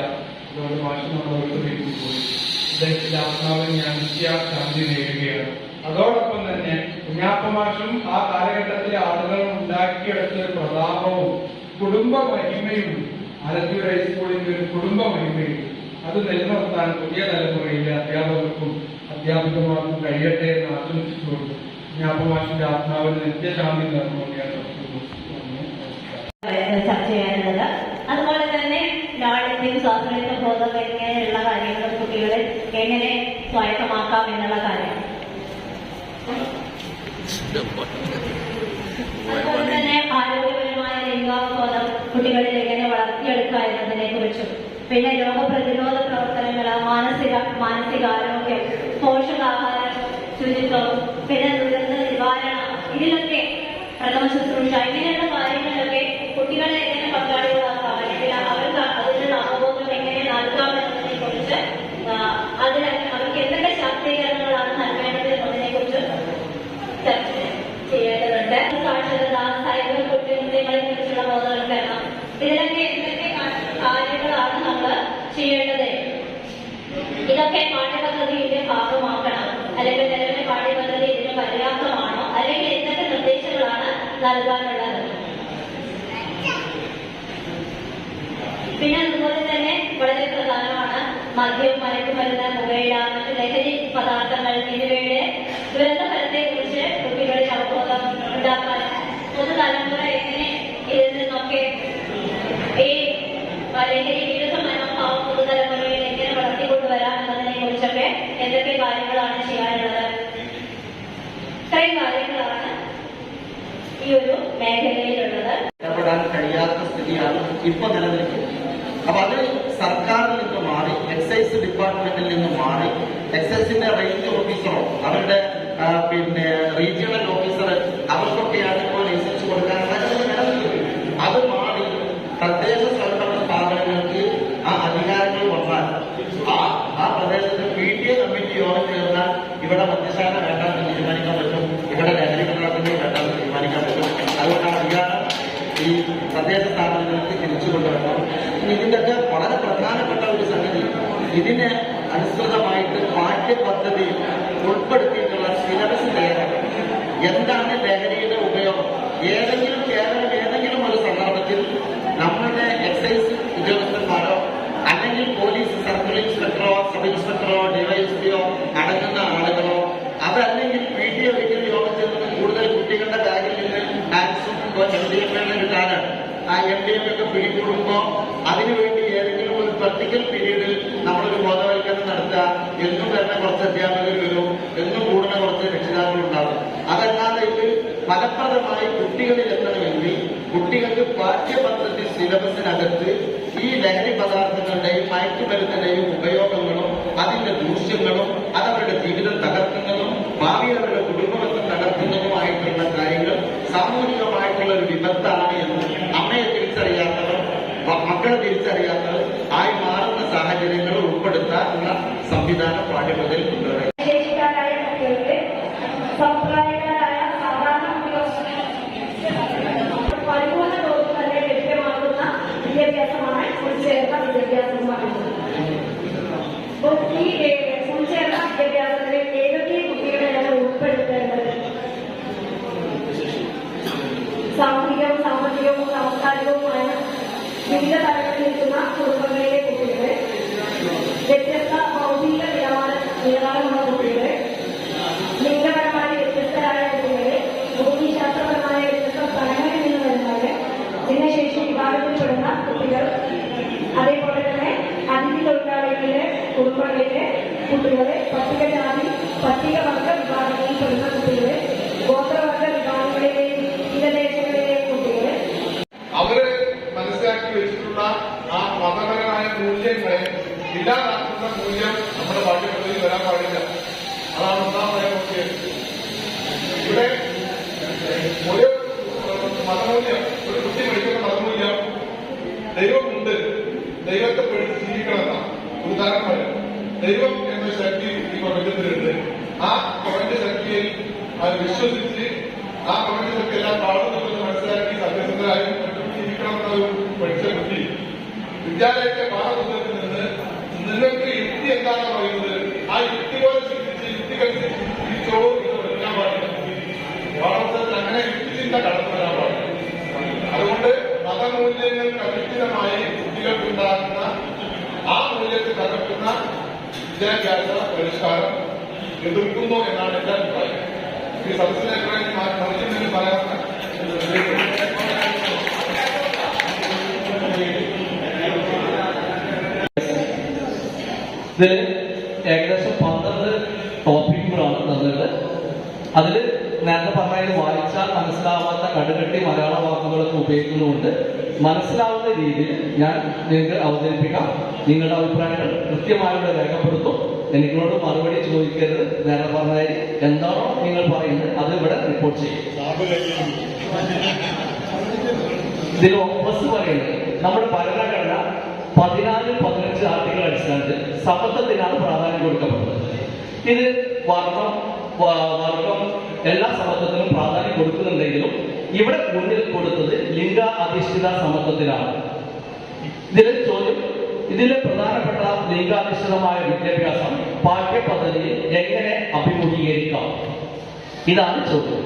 ഇല്ല അതുകൊണ്ട് മാഷ് നമ്മൾ വിട്ടുപിരിച്ചു പോയി ഞാൻ നേടുകയാണ് അതോടൊപ്പം തന്നെ കുഞ്ഞാപ്പമാഷും ആ കാലഘട്ടത്തിലെ ആളുകൾ ഉണ്ടാക്കിയെടുത്ത പ്രതാപവും കുടുംബ മഹിമയും ആലത്തൂർ ഹൈസ്കൂളിന്റെ ഒരു കുടുംബ മഹിമയും അത് നിലനിർത്താൻ പുതിയ തലമുറയിലെ അധ്യാപകർക്കും അധ്യാപികമാർക്കും കഴിയട്ടെ എന്ന് ആശംസിച്ചുകൊണ്ട് കുഞ്ഞാപ്പമാഷിന്റെ ആത്മാവിന് നിത്യശാന്തി. നമസ്കാരം. ചർച്ച ചെയ്യാനുള്ളത് അതുപോലെ സ്വാതന്ത്ര്യ ബോധം എങ്ങനെയുള്ള കാര്യങ്ങൾ കുട്ടികളെ എങ്ങനെ സ്വായത്തമാക്കാം എന്നുള്ള കാര്യം. അതുപോലെ തന്നെ ആരോഗ്യപരമായ ലിംഗാവബോധം കുട്ടികളിൽ എങ്ങനെ വളർത്തിയെടുക്കുക എന്നതിനെ കുറിച്ചും പിന്നെ രോഗപ്രതിരോധ പ്രവർത്തനങ്ങൾ മാനസിക മാനസികാരോഗ്യം പോഷകാഹാരം ശുചിത്വം പിന്നെ ദുരന്ത നിവാരണം ഇതിലൊക്കെ പ്രഥമ ശുശ്രൂഷ ഇങ്ങനെയുള്ള കാര്യങ്ങളിലൊക്കെ കുട്ടികളെ എങ്ങനെ പങ്കാളികളാക്കാം അല്ലെങ്കിൽ അവർക്ക് അതിനുള്ള അവബോധം എങ്ങനെ നൽകാം എന്നതിനെ കുറിച്ച് അതിൽ അവർക്ക് എന്തൊക്കെ ശാക്തീകരണങ്ങളാണ് നൽകേണ്ടത് എന്നതിനെ കുറിച്ച് ചർച്ച ചെയ്യേണ്ടതുണ്ട് സാക്ഷരത സൈബർ കുറ്റകൃത്യങ്ങളെ കുറിച്ചുള്ള ബോധവൽക്കരണം ഇതിലൊക്കെ എന്തൊക്കെ കാ- കാര്യങ്ങളാണ് നമ്മൾ ചെയ്യേണ്ടത് ഇതൊക്കെ പാഠ്യപദ്ധതിയുടെ ഭാഗമാക്കണം അല്ലെങ്കിൽ നിലവിലെ പാഠ്യപദ്ധതി ഇതിന് പര്യാപ്തമാണോ അല്ലെങ്കിൽ എന്തൊക്കെ നിർദ്ദേശങ്ങളാണ് നൽകാനുള്ളത് പിന്നെ അതുപോലെ തന്നെ വളരെ പ്രധാനമാണ് മദ്യം മയക്കുമരുന്ന് പുകയില മറ്റ് ലഹരി പദാർത്ഥങ്ങൾ എന്നിവയുടെ ദുരന്ത ഫലത്തെ കുറിച്ച് കുട്ടികളിൽ അവബോധം ഉണ്ടാക്കാൻ പുതുതലമുറ എങ്ങനെ ഇതിൽ നിന്നൊക്കെ ഈ ലഹരി വിരുദ്ധ മനോഭാവം പുതുതലമുറയിൽ എങ്ങനെ വളർത്തിക്കൊണ്ടുവരാം എന്നതിനെ കുറിച്ചൊക്കെ എന്തൊക്കെ കാര്യങ്ങളാണ് ചെയ്യാനുള്ളത്. ഇത്രയും കാര്യങ്ങളാണ് ഈ ഒരു മേഖലയിലുള്ളത്. ഇടപെടാൻ കഴിയാത്ത സ്ഥിതിയാണ് ഇപ്പൊ നിലനിൽക്കുന്നത്. അപ്പൊ അത് മാറി എക്സൈസ് ഡിപ്പാർട്ട്മെന്റിൽ നിന്ന് മാറി എക്സൈസിന്റെ റേഞ്ച് ഓഫീസറോ അവരുടെ പിന്നെ റീജിയണൽ ഏതെങ്കിലും കേരളം ഏതെങ്കിലും ഒരു സന്ദർഭത്തിൽ നമ്മുടെ എക്സൈസ് ഉദ്യോഗസ്ഥന്മാരോ അല്ലെങ്കിൽ പോലീസ് സർക്കിൾ ഇൻസ്പെക്ടറോ സബ് ഇൻസ്പെക്ടറോ ഡിവൈഎസ്പിയോ അടങ്ങുന്ന ആളുകളോ അതല്ലെങ്കിൽ പി ടി എ വീട്ടിൽ യോഗത്തിൽ നിന്ന് കൂടുതൽ കുട്ടികളുടെ ബാഗിൽ നിന്ന് ഡാൻസും എം ഡി എഫ് എല്ലാം കിട്ടാനാണ് ആ എം ഡി എഫ് ഒക്കെ പിടികൂടുമ്പോൾ അതിനുവേണ്ടി ഏതെങ്കിലും ഒരു പ്രക്ടിക്കൽ പീരീഡിൽ നമ്മളൊരു ബോധവൽക്കരണം നടത്തുക എന്നും തന്നെ കുറച്ച് അധ്യാപകർ വരും എന്നും കൂടുന്ന കുറച്ച് രക്ഷിതാക്കൾ ഉണ്ടാവും. ഫലപ്രദമായി കുട്ടികളിൽ എത്തണമെങ്കിൽ കുട്ടികൾക്ക് പാഠ്യപദ്ധതി സിലബസിനകത്ത് ഈ ലഹരി പദാർത്ഥങ്ങളുടെയും മയക്കുമരുന്നിന്റെയും ഉപയോഗങ്ങളും അതിന്റെ ദൂഷ്യങ്ങളും അതവരുടെ ജീവിതം തകർക്കുന്നതും ഭാവി അവരുടെ കുടുംബബന്ധം തകർക്കുന്നതുമായിട്ടുള്ള കാര്യങ്ങൾ സാമൂഹികമായിട്ടുള്ള ഒരു വിപത്താണ് എന്ന് അമ്മയെ തിരിച്ചറിയാത്തവർ മക്കളെ തിരിച്ചറിയാത്തവർ ആയി മാറുന്ന സാഹചര്യങ്ങൾ ഉൾപ്പെടുത്താനുള്ള സംവിധാനം കൊണ്ടുവരാൻ ശേഷിക്കാരായ കുട്ടികൾക്ക് സമുദായക്കാരായ സാധാരണ കുട്ടികൾക്ക് പരിപൂർണ തോതിൽ തന്നെ ലഭ്യമാകുന്ന വിദ്യാഭ്യാസമാണ് ഉൾച്ചേർന്ന വിദ്യാഭ്യാസം എന്ന് പറയുന്നത് അപ്പോൾ ഈ പട്ടികജാതി പട്ടികവർഗ വിഭാഗങ്ങളിൽപ്പെടുന്ന കുട്ടികളെ ഗോത്രവർഗ വിഭാഗങ്ങളിലെയും തീരദേശങ്ങളിലെയും കുട്ടികളെ. അവർ മനസ്സിലാക്കി വെച്ചിട്ടുള്ള ആ മതപരമായ മൂല്യങ്ങളെ ഇല്ലാതാക്കുന്ന മൂല്യം നമ്മുടെ പാഠ്യപദ്ധതിയിൽ വരാൻ പാടില്ല. അതാണ് ഒന്നാമതായ നോക്കിയത്. ഇവിടെ ഒരു മതമൂല്യം ഒരു കുട്ടി പഠിക്കുന്ന മതമൂല്യം ദൈവമുണ്ട്. ദൈവത്തെ പേടിച്ച് ജീവിക്കണമെന്നാണ് ഉദാഹരണം ദൈവം പ്രപഞ്ചത്തിലുണ്ട് ആ പ്രപഞ്ച ശക്തിയിൽ അത് വിശ്വസിച്ച് ആ പ്രപഞ്ച ശക്തി എല്ലാം കാണുന്നുണ്ടെന്ന് മനസ്സിലാക്കി സത്യസന്ധരായും മറ്റും ജീവിക്കണമെന്നതും പഠിച്ച കുട്ടി. വിദ്യാലയത്തെ പാഠപുസ്തകത്തിൽ നിന്ന് നിങ്ങൾക്ക് യുക്തി എന്താണ് പറയുന്നത് ആ യുക്തി പോലെ ചിന്തിച്ച് യുക്തികൾ ചിന്തിച്ചോ എന്ന് പഠിക്കാൻ പാടില്ല. പാഠപുസ്തകത്തിൽ അങ്ങനെ യുക്തി ചിന്ത കടന്നു വരാൻ പാടില്ല അതുകൊണ്ട് മതമൂല്യങ്ങൾക്ക് അധിഷ്ഠിതമായി കുട്ടികൾക്കുണ്ടാകുന്ന ആ മൂല്യത്തെ തകർക്കുന്ന വിദ്യാഭ്യാസ പരിഷ്കാരം എതിർക്കുന്നു എന്നാണ് എന്റെ അഭിപ്രായം. ഈ സദസ്സിനെ മറിഞ്ഞെന്ന് പറയാൻ ഇതിൽ ഏകദേശം പന്ത്രണ്ട് ടോപ്പിക്കുകളാണ് തന്നത് അതിൽ നേരത്തെ പറഞ്ഞതിൽ വായിച്ചാൽ മനസ്സിലാവാത്ത കടുകട്ടി മലയാള വാക്കുകളൊക്കെ ഉപയോഗിക്കുന്നുണ്ട് മനസ്സിലാവുന്ന രീതിയിൽ ഞാൻ നിങ്ങൾക്ക് അവതരിപ്പിക്കാം. നിങ്ങളുടെ അഭിപ്രായങ്ങൾ കൃത്യമായിട്ട് രേഖപ്പെടുത്തും. എനിക്കിനോട് മറുപടി ചോദിക്കരുത്. നേരെ പറഞ്ഞാൽ എന്താണോ നിങ്ങൾ പറയുന്നത് അത് ഇവിടെ റിപ്പോർട്ട് ചെയ്യും. ഇതിൽ ഫസ്റ്റ് പറയുന്നത് നമ്മുടെ ഭരണഘടന പതിനാല് പതിനഞ്ച് ആർട്ടിക്കിൾ അടിസ്ഥാനത്തിൽ സമത്വത്തിനാണ് പ്രാധാന്യം കൊടുക്കപ്പെടുന്നത്. ഇത് വർണം വർഗം എല്ലാ സമത്വത്തിനും പ്രാധാന്യം കൊടുക്കുന്നുണ്ടെങ്കിലും ഇവിടെ മുന്നിൽ കൊടുത്തത് ലിംഗ അധിഷ്ഠിത സമത്വത്തിനാണ് ഇതിലെ ചോദ്യം ഇതിലെ പ്രധാനപ്പെട്ട ലിംഗാധിഷ്ഠിതമായ വിദ്യാഭ്യാസം പാഠ്യപദ്ധതിയിൽ എങ്ങനെ അഭിമുഖീകരിക്കാം? ഇതാണ് ചോദ്യം.